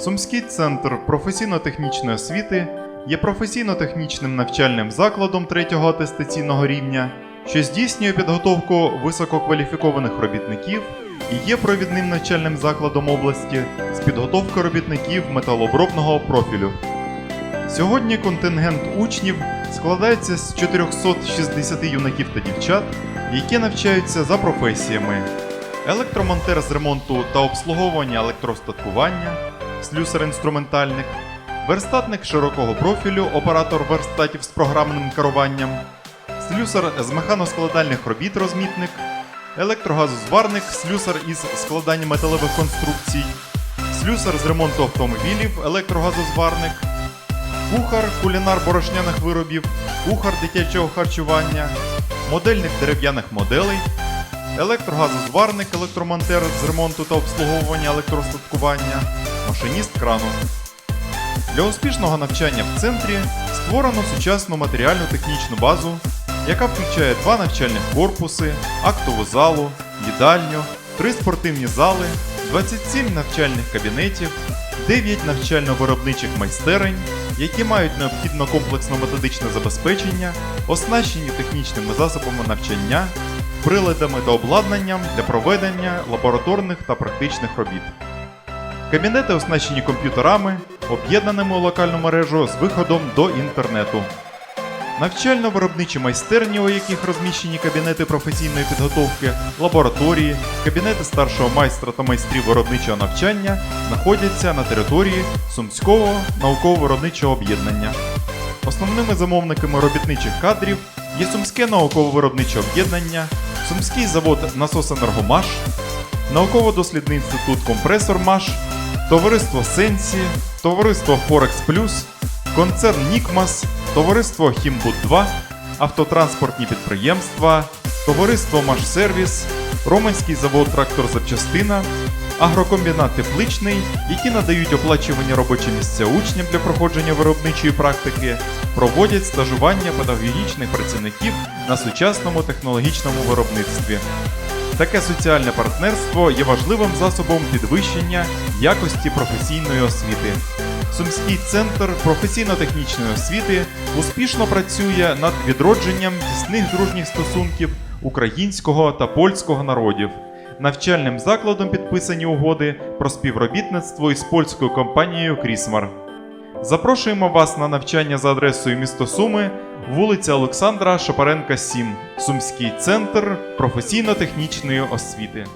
Сумський центр професійно-технічної освіти є професійно-технічним навчальним закладом третього атестаційного рівня, що здійснює підготовку висококваліфікованих робітників і є провідним навчальним закладом області з підготовки робітників металообробного профілю. Сьогодні контингент учнів складається з 460 юнаків та дівчат, які навчаються за професіями: електромонтер з ремонту та обслуговування електростаткування, слюсар-інструментальник, верстатник широкого профілю, оператор верстатів з програмним керуванням, слюсар з механоскладальних робіт розмітник, електрогазозварник, слюсар із складання металевих конструкцій, слюсар з ремонту автомобілів, електрогазозварник, кухар, кулінар борошняних виробів, кухар дитячого харчування, модельник дерев'яних моделей, електрогазозварник, електромонтер з ремонту та обслуговування електростаткування, машиніст крану. Для успішного навчання в центрі створено сучасну матеріальну технічну базу, яка включає два навчальних корпуси, актову залу, їдальню, три спортивні зали, 27 навчальних кабінетів, 9 навчально-виробничих майстерень, які мають необхідне комплексно-методичне забезпечення, оснащені технічними засобами навчання, приладами та обладнанням для проведення лабораторних та практичних робіт. Кабінети оснащені комп'ютерами, об'єднаними у локальну мережу з виходом до інтернету. Навчально-виробничі майстерні, у яких розміщені кабінети професійної підготовки, лабораторії, кабінети старшого майстра та майстрів виробничого навчання знаходяться на території Сумського науково-виробничого об'єднання. Основними замовниками робітничих кадрів є Сумське науково-виробниче об'єднання, Сумський завод «Насосенергомаш», Науково-дослідний інститут Компресор Маш, Товариство Сенсі, Товариство Форекс Плюс, Концерн Нікмас, Товариство Хімбуд 2, автотранспортні підприємства, Товариство Машсервіс, Роменський завод Трактор Запчастина, Агрокомбінат Тепличний, які надають оплачувані робочі місця учням для проходження виробничої практики, проводять стажування педагогічних працівників на сучасному технологічному виробництві. Таке соціальне партнерство є важливим засобом підвищення якості професійної освіти. Сумський центр професійно-технічної освіти успішно працює над відродженням тісних дружніх стосунків українського та польського народів. Навчальним закладом підписані угоди про співробітництво із польською компанією Крісмар. Запрошуємо вас на навчання за адресою місто Суми, вулиця Олександра Шапаренка, 7, Сумський центр професійно-технічної освіти.